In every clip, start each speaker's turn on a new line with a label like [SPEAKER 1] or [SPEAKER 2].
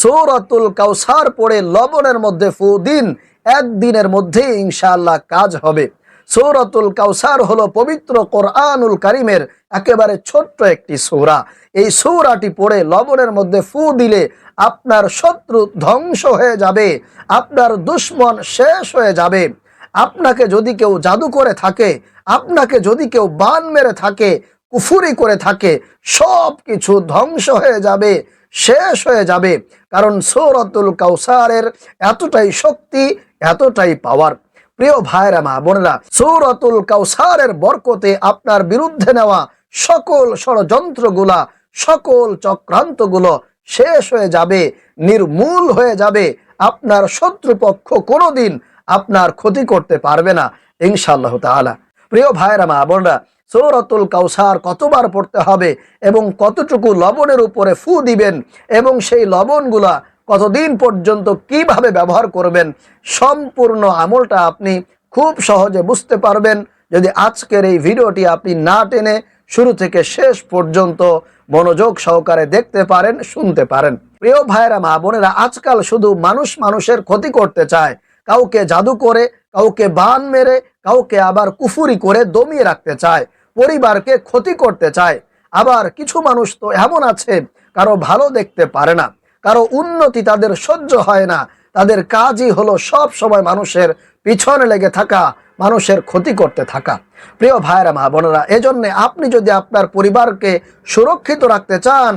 [SPEAKER 1] সৌরাতুল কাউসার পড়ে লবণের মধ্যে ফু দিন। একদিনের মধ্যে ইনশাআল্লাহ কাজ হবে। সৌরাতুল কাউসার হলো পবিত্র কোরআনুল কারিমের একেবারে ছোট্ট একটি সৌরা। এই সৌরাটি পড়ে লবণের মধ্যে ফু দিলে আপনার শত্রু ধ্বংস হয়ে যাবে, আপনার দুশ্মন শেষ হয়ে যাবে। আপনাকে যদি কেউ জাদু করে থাকে, আপনাকে যদি কেউ বান মেরে থাকে, কুফুরি করে থাকে সব কিছু ধ্বংস হয়ে যাবে, শেষ হয়ে যাবে। কারণ সৌরতুল কাউসারের এতটাই শক্তি, এতটাই পাওয়ার প্রিয় ভাইরা মা বোনেরা, সৌরতুল কাউসারের বরকতে আপনার বিরুদ্ধে নেওয়া সকল ষড়যন্ত্রগুলা, সকল চক্রান্তগুলো শেষ হয়ে যাবে, নির্মূল হয়ে যাবে। আপনার শত্রুপক্ষ কোনোদিন আপনার ক্ষতি করতে পারবে না, ইনশাআল্লাহ তাআলা। প্রিয় ভাইরা মা বোনরা সৌরতুল কাউসার কতবার পড়তে হবে এবং কতটুকু লবণের উপরে ফু দিবেন এবং সেই লবণগুলা কতদিন পর্যন্ত কীভাবে ব্যবহার করবেন, সম্পূর্ণ আমলটা আপনি খুব সহজে বুঝতে পারবেন। যদি আজকের এই ভিডিওটি আপনি না টেনে শুরু থেকে শেষ পর্যন্ত মনোযোগ সহকারে দেখতে পারেন, শুনতে পারেন। প্রিয় ভাইরা মা বোনেরা, আজকাল শুধু মানুষ মানুষের ক্ষতি করতে চায়। কাউকে জাদু করে, কাউকে বান মেরে, কাউকে আবার কুফুরি করে দমিয়ে রাখতে চায়। পরিবারকে ক্ষতি করতে চায়। আবার কিছু মানুষ তো এমন আছে, কারও ভালো দেখতে পারে না, কারও উন্নতি তাদের সহ্য হয় না। তাদের কাজই হলো সব সময় মানুষের পিছনে লেগে থাকা, মানুষের ক্ষতি করতে থাকা। প্রিয় ভাইরা মা বোনেরা, এজন্য আপনি যদি আপনার পরিবারকে সুরক্ষিত রাখতে চান,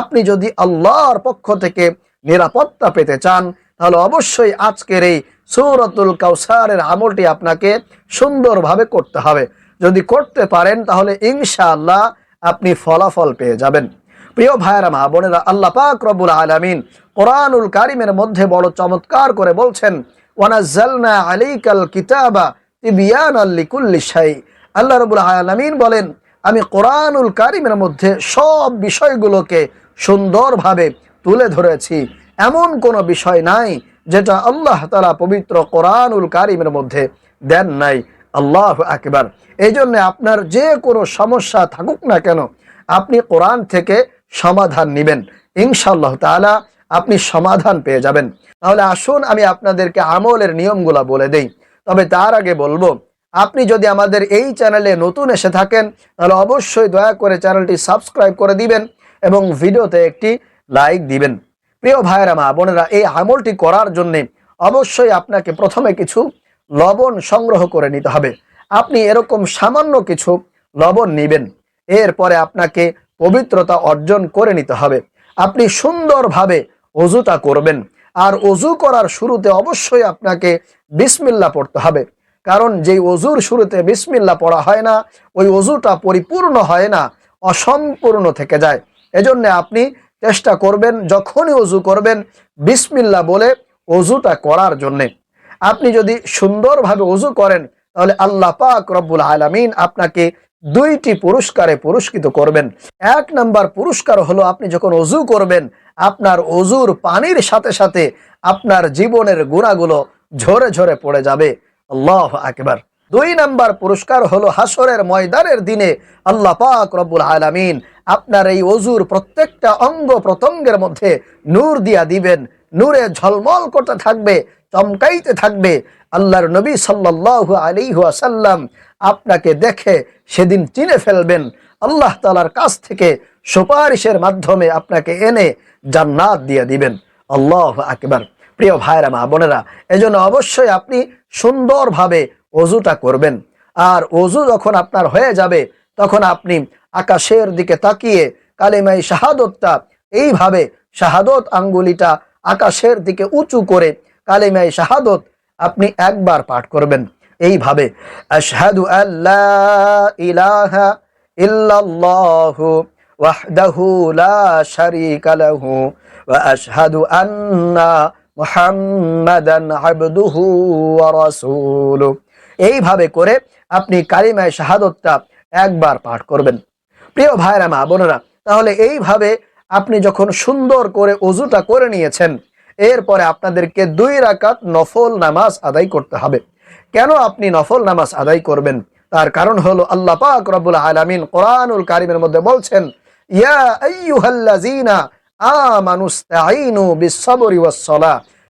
[SPEAKER 1] আপনি যদি আল্লাহর পক্ষ থেকে নিরাপত্তা পেতে চান, তাহলে অবশ্যই আজকের এই সৌরতুল কাউসারের আমলটি আপনাকে সুন্দরভাবে করতে হবে। যদি করতে পারেন, তাহলে ইনশাআল্লাহ আপনি ফলাফল পেয়ে যাবেন। প্রিয় ভাইয়েরা, মা বোনেরা, আল্লাহ পাক রব্বুল আলামিন কোরআনুল কারিমের মধ্যে বড় চমৎকার করে বলছেন, ওয়ানাজ্জালনা আলাইকাল কিতাবা তিবিয়ানাল লিকুল্লি শাই। আল্লাহ রব্বুল আলামিন বলেন, আমি কোরআনুল কারিমের মধ্যে সব বিষয়গুলোকে সুন্দরভাবে তুলে ধরেছি। এমন কোনো বিষয় নাই যেটা আল্লাহ তালা পবিত্র কোরআনুল কারিমের মধ্যে দেন নাই। আল্লাহ আকবার। এই জন্যে আপনার যে কোনো সমস্যা থাকুক না কেন, আপনি কোরআন থেকে সমাধান নেবেন। ইনশাল্লাহ তাআলা আপনি সমাধান পেয়ে যাবেন। তাহলে আসুন আমি আপনাদেরকে আমলের নিয়মগুলা বলে দেই। তবে তার আগে বলব, আপনি যদি আমাদের এই চ্যানেলে নতুন এসে থাকেন, তাহলে অবশ্যই দয়া করে চ্যানেলটি সাবস্ক্রাইব করে দিবেন এবং ভিডিওতে একটি লাইক দিবেন। প্রিয় ভাইয়েরা, মা বোনেরা, এই আমলটি করার জন্যে অবশ্যই আপনাকে প্রথমে কিছু লবণ সংগ্রহ করে নিতে হবে। আপনি এরকম সামান্য কিছু লবণ নেবেন। এরপরে আপনাকে পবিত্রতা অর্জন করে নিতে হবে। আপনি সুন্দরভাবে অজুটা করবেন। আর অজু করার শুরুতে অবশ্যই আপনাকে বিসমিল্লা পড়তে হবে। কারণ যেই অজুর শুরুতে বিসমিল্লা পড়া হয় না, ওই অজুটা পরিপূর্ণ হয় না, অসম্পূর্ণ থেকে যায়। এজন্য আপনি চেষ্টা করবেন, যখনই অজু করবেন, বিসমিল্লা বলে অজুটা করার জন্যে। আপনি যদি সুন্দরভাবে অজু করেন, তাহলে আল্লাহ পাক রব্বুল আলামিন আপনাকে দুইটি পুরস্কারে পুরস্কৃত করবেন। এক নাম্বার পুরস্কার হলো আপনি যখন অজু করবেন, আপনার অজুর পানির সাথে সাথে আপনার জীবনের গুণাগুলো ঝরে ঝরে পড়ে যাবে। আল্লাহ আকবার। দুই নাম্বার পুরস্কার হলো হাসরের ময়দানের দিনে আল্লাহ পাক রব্বুল আলামিন আপনার এই অজুর প্রত্যেকটা অঙ্গ প্রত্যঙ্গের মধ্যে নূর দিয়া দিবেন। নূরে ঝলমল করতে থাকবে, চমকাইতে থাকবে। আল্লাহর নবী সাল্লাল্লাহু আলাইহি ওয়াসাল্লাম আপনাকে দেখে সেদিন চিনে ফেলবেন। আল্লাহ তালার কাছ থেকে সুপারিশের মাধ্যমে আপনাকে এনে জান্নাত দিয়ে দিবেন। আল্লাহ আকবার। প্রিয় ভাইরা মা বোনেরা, এজন্য অবশ্যই আপনি সুন্দরভাবে অজুটা করবেন। আর অজু যখন আপনার হয়ে যাবে, তখন আপনি আকাশের দিকে তাকিয়ে কালিমাই শাহাদতটা, এইভাবে শাহাদত আঙ্গুলিটা আকাশের দিকে উঁচু করে কালিমাই শাহাদত আপনি একবার পাঠ করবেন। এইভাবে, আশহাদু আল্লাহ ইলাহা লা এইভাবে করে আপনি কালিমায়ে শাহাদতটা একবার পাঠ করবেন। প্রিয় ভাইরা, মা বোনেরা, তাহলে এইভাবে আপনি যখন সুন্দর করে অজুটা করে নিয়েছেন, এরপরে আপনাদেরকে দুই রাকাত নফল নামাজ আদায় করতে হবে। কেন আপনি নফল নামাজ আদায় করবেন? তার কারণ হলো আল্লাহ পাক রব্বুল আলামিন কোরআনুল কারিমের মধ্যে বলছেন, ইয়া আইয়ুহাল্লাযীনা আমানুস্তাইনু বিসবরি ওয়াসসালা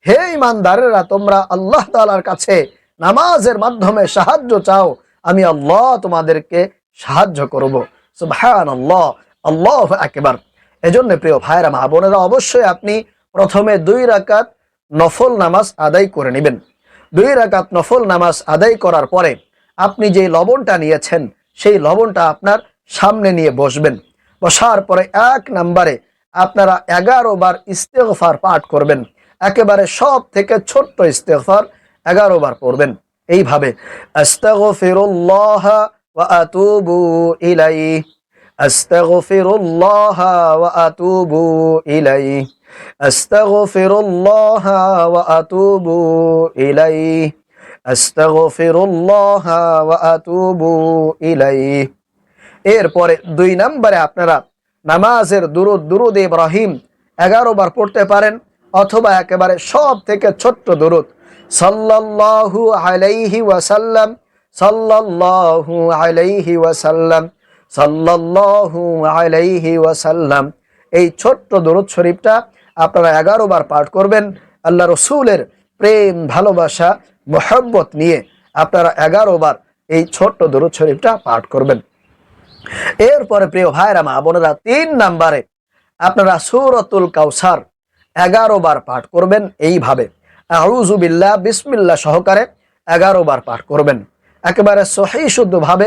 [SPEAKER 1] হে ইমানদারেরা তোমরা আল্লাহ তাআলার কাছে নামাজের মাধ্যমে সাহায্য চাও, আমি আল্লাহ তোমাদেরকে সাহায্য করব। সুবহানাল্লাহ, আল্লাহু আকবার। এজন্য প্রিয় ভাইরা মা বোনেরা, অবশ্যই আপনি প্রথমে দুই রাকাত নফল নামাজ আদায় করে নেবেন। দুই রাকাত নফল নামাজ আদায় করার পরে আপনি যে লবণটা নিয়েছেন, সেই লবণটা আপনার সামনে নিয়ে বসবেন। বসার পরে এক নম্বরে আপনারা এগারো বার ইস্তেগফার পাঠ করবেন। একেবারে সব থেকে ছোট্ট ইস্তেগফার এগারো বার পড়বেন। এইভাবে, আস্তাগফিরুল্লাহ আস্তাগফিরুল্লাহ ওয়া আতুবু ইলাইহি, আস্তাগফিরুল্লাহ ওয়া আতুবু ইলাইহি, আস্তাগফিরুল্লাহ ওয়া আতুবু ইলাইহি। এরপরে দুই নম্বরে আপনারা নামাজের দুরুদ দুরুদ ইব্রাহিম এগারো বার পড়তে পারেন, অথবা একেবারে সব থেকে ছোট্ট দুরুদ, সাল্লাল্লাহু আলাইহি ওয়াসাল্লাম, সাল্লাল্লাহু আলাইহি ওয়াসাল্লাম। সাল্লাল্লাহু আলাইহি ওয়াসাল্লাম। এই ছোট্ট দরুদ শরীফটা আপনারা এগারো বার পাঠ করবেন। আল্লাহ রসুলের প্রেম, ভালোবাসা, মোহব্বত নিয়ে আপনারা এগারো বার এই ছোট্ট দরুদ শরীফটা পাঠ করবেন। এরপরে প্রিয় ভাইরা, মা বোনেরা, তিন নাম্বারে আপনারা সুরতুল কাউসার এগারো বার পাঠ করবেন এইভাবে। আউজুবিল্লাহ বিসমিল্লাহ সহকারে এগারো বার পাঠ করবেন। একেবারে সহি, শুদ্ধভাবে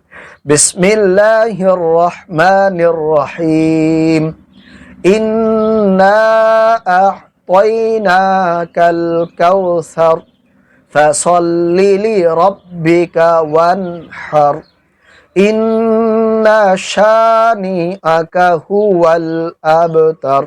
[SPEAKER 1] বিসমিল্লাহির রহমানির রহিম ইন্না আ'তাইনাকাল কাউসার ফাসাল্লি লিরাব্বিকা ওয়ানহার। ইন্না শানিআকা হুয়াল আবতার।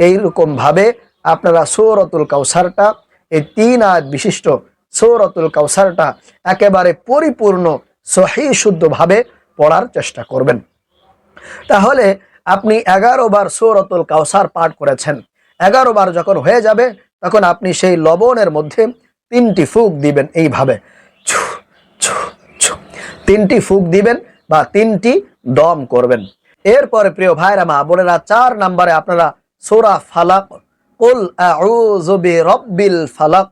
[SPEAKER 1] এইরকম ভাবে আপনারা সৌরতুল কাউসারটা এই তিন আয়াত বিশিষ্ট সৌরতুল কাউসারটা একেবারে পরিপূর্ণ সহি শুদ্ধভাবে পড়ার চেষ্টা করবেন। তাহলে আপনি এগারো বার সৌরতুল কাউসার পাঠ করেছেন। এগারো বার যখন হয়ে যাবে, তখন আপনি সেই লবণের মধ্যে তিনটি ফুক দিবেন এইভাবে। তিনটি ফুক দিবেন বা তিনটি দম করবেন। এরপরে প্রিয় ভাইরা, মা বোনেরা, চার নাম্বারে আপনারা সোরা ফালাক, কুল আউযু বিরাব্বিল ফালাক,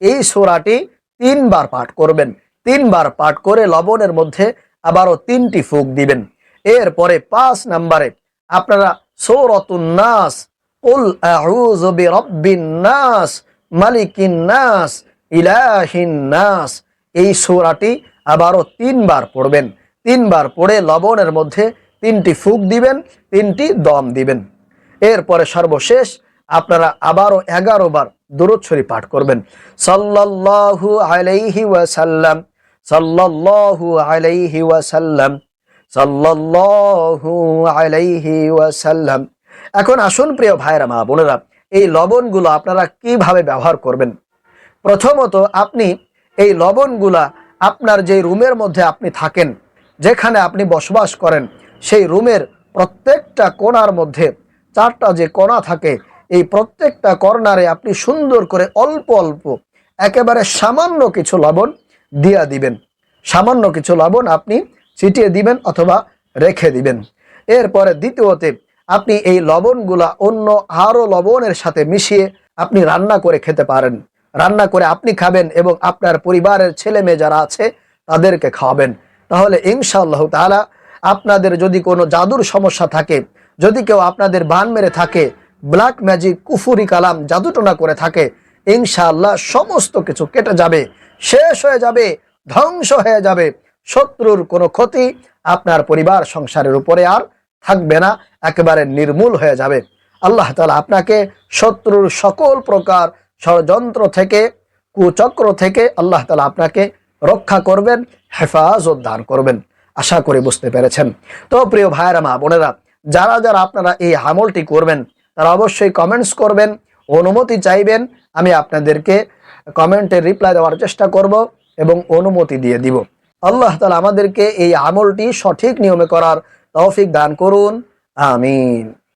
[SPEAKER 1] এই সোরাটি তিনবার পাঠ করবেন। তিনবার পাঠ করে লবণের মধ্যে আবারও তিনটি ফুক দিবেন। এরপরে পাঁচ নাম্বারে আপনারা সৌরতুন নাস, কুল আউযু বিরাব্বিন নাস, মালিকিন নাস, ইলাহিন নাস, এই সূরাটি আবারও তিনবার পড়বেন। তিনবার পড়ে লবণের মধ্যে তিনটি ফুক দিবেন, তিনটি দম দিবেন। এরপরে সর্বশেষ আপনারা আবারও এগারো বার দুরুদ শরীফ পাঠ করবেন। সাল্লাল্লাহু আলাইহি ওয়াসাল্লাম সাল্লাল্লাহু আলাইহি ওয়াসাল্লাম, সাল্লাল্লাহু আলাইহি ওয়াসাল্লাম। এখন আসুন প্রিয় ভাইরা মা বোনেরা, এই লবণগুলো আপনারা কীভাবে ব্যবহার করবেন? প্রথমত আপনি এই লবণগুলা আপনার যে রুমের মধ্যে আপনি থাকেন, যেখানে আপনি বসবাস করেন, সেই রুমের প্রত্যেকটা কোণার মধ্যে, চারটা যে কোণা থাকে, এই প্রত্যেকটা কর্নারে আপনি সুন্দর করে অল্প অল্প, একেবারে সামান্য কিছু লবণ দিয়া দিবেন। সামান্য কিছু লবণ আপনি ছিটিয়ে দিবেন অথবা রেখে দিবেন। এরপরে দ্বিতীয়তে আপনি এই লবণগুলা অন্য আরও লবণের সাথে মিশিয়ে আপনি রান্না করে খেতে পারেন। রান্না করে আপনি খাবেন এবং আপনার পরিবারের ছেলে মেয়ে যারা আছে তাদেরকে খাওয়াবেন। তাহলে ইনশাআল্লাহ তাআলা আপনাদের যদি কোনো জাদুর সমস্যা থাকে, যদি কেউ আপনাদের বান মেরে থাকে ব্ল্যাক ম্যাজিক কুফুরি কালাম, জাদুটনা করে থাকে ইনশাআল্লাহ সমস্ত কিছু কেটে যাবে, শেষ হয়ে যাবে, ধ্বংস হয়ে যাবে। শত্রুর কোনো ক্ষতি আপনার পরিবার, সংসারের উপরে আর থাকবে না, একেবারে নির্মূল হয়ে যাবে। আল্লাহ তালা আপনাকে শত্রুর সকল প্রকার ষড়যন্ত্র থেকে, কুচক্র থেকে আল্লাহ তালা আপনাকে রক্ষা করবেন, হেফাজত দান করবেন। আশা করি বুঝতে পেরেছেন। তো প্রিয় ভাইয়েরা, মা বোনেরা, যারা যারা আপনারা এই আমলটি করবেন, তারা অবশ্যই কমেন্টস করবেন, অনুমতি চাইবেন আমি আপনাদেরকে কমেন্টে রিপ্লাই দেওয়ার চেষ্টা করব এবং অনুমতি দিয়ে দিব। আল্লাহ তালা আমাদেরকে এই আমলটি সঠিক নিয়মে করার তৌফিক দান করুন। আমিন।